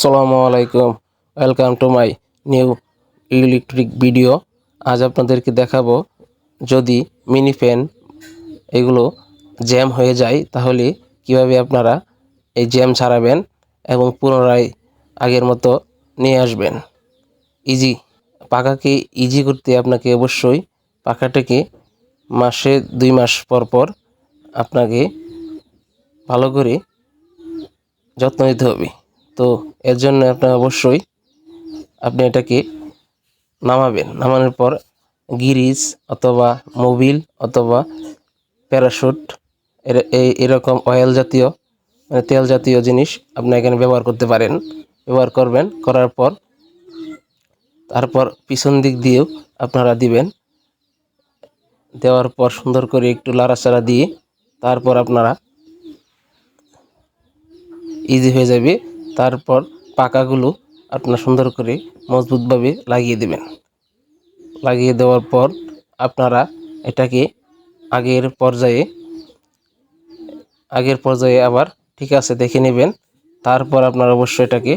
আসসালামু আলাইকুম। Welcome to my new electric video আজ আপনাদেরকে দেখাবো যদি মিনি ফ্যান এগুলো জ্যাম হয়ে যায়, তাহলে কীভাবে আপনারা এই জ্যাম ছাড়াবেন এবং পুনরায় আগের মতো নিয়ে আসবেন। ইজি পাখাকে ইজি করতে আপনাকে অবশ্যই পাখাটাকে মাসে দুই মাস পর পর আপনাকে ভালো করে যত্ন নিতে হবে। তো এর জন্য আপনার অবশ্যই আপনি এটাকে নামাবেন। নামানোর পর গিরিজ অথবা মোবিল অথবা প্যারাশুট এরকম অয়েল জাতীয় মানে তেল জাতীয় জিনিস আপনি এখানে ব্যবহার করতে পারেন। ব্যবহার করবেন, করার পর তারপর পিছন দিক দিয়েও আপনারা দিবেন। দেওয়ার পর সুন্দর করে একটু লাড়াচাড়া দিয়ে তারপর আপনারা ইজি হয়ে যাবে। তারপর পাকাগুলো আপনার সুন্দর করে মজবুতভাবে লাগিয়ে দেবেন। লাগিয়ে দেওয়ার পর আপনারা এটাকে আগের পর্যায়ে আগের পর্যায়ে আবার ঠিক আছে দেখে নেবেন। তারপর আপনার অবশ্যই এটাকে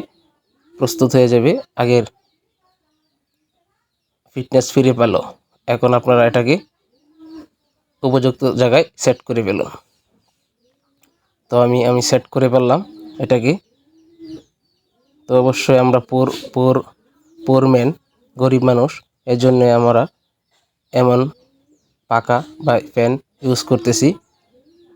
প্রস্তুত হয়ে যাবে আগের ফিটনেস ফিরে পেল। এখন আপনারা এটাকে উপযুক্ত জায়গায় সেট করে ফেলুন। তো আমি আমি সেট করে ফেললাম এটাকে। তো অবশ্যই আমরা পুর পুর পুর ম্যান গরিব মানুষ এর জন্য আমরা এমন পাকা বা ফ্যান ইউজ করতেছি।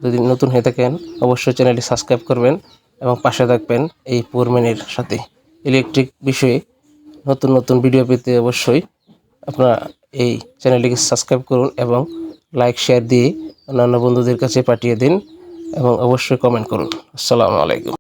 যদি নতুন হয়ে থাকেন, অবশ্যই চ্যানেলটি সাবস্ক্রাইব করবেন এবং পাশে থাকবেন এই পুরম্যানের সাথে। ইলেকট্রিক বিষয়ে নতুন নতুন ভিডিও পেতে অবশ্যই আপনারা এই চ্যানেলটিকে সাবস্ক্রাইব করুন এবং লাইক শেয়ার দিয়ে অন্যান্য বন্ধুদের কাছে পাঠিয়ে দিন এবং অবশ্যই কমেন্ট করুন। আসসালামু আলাইকুম।